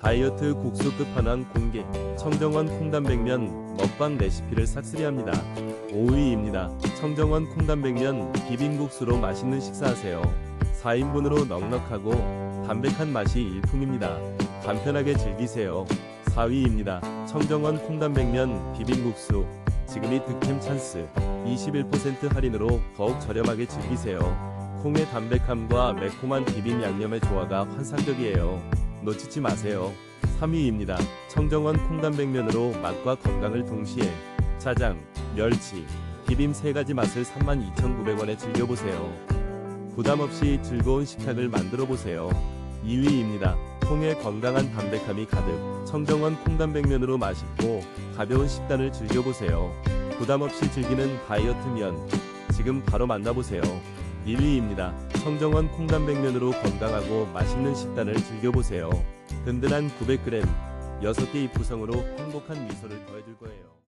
다이어트 국수 끝판왕 공개 청정원 콩단백면 먹방 레시피를 싹쓸이합니다. 5위입니다. 청정원 콩단백면 비빔국수로 맛있는 식사하세요. 4인분으로 넉넉하고 담백한 맛이 일품입니다. 간편하게 즐기세요. 4위입니다. 청정원 콩단백면 비빔국수 지금이 득템 찬스 21% 할인으로 더욱 저렴하게 즐기세요. 콩의 담백함과 매콤한 비빔 양념의 조화가 환상적이에요. 놓치지 마세요. 3위입니다. 청정원 콩단백면으로 맛과 건강을 동시에 짜장, 멸치, 비빔 세 가지 맛을 32,900원에 즐겨보세요. 부담 없이 즐거운 식탁을 만들어 보세요. 2위입니다. 콩의 건강한 담백함이 가득 청정원 콩단백면으로 맛있고 가벼운 식단을 즐겨보세요. 부담 없이 즐기는 다이어트 면 지금 바로 만나보세요. 1위입니다. 청정원 콩단백면으로 건강하고 맛있는 식단을 즐겨보세요. 든든한 900g 6개 잎 구성으로 행복한 미소를 더해줄 거예요.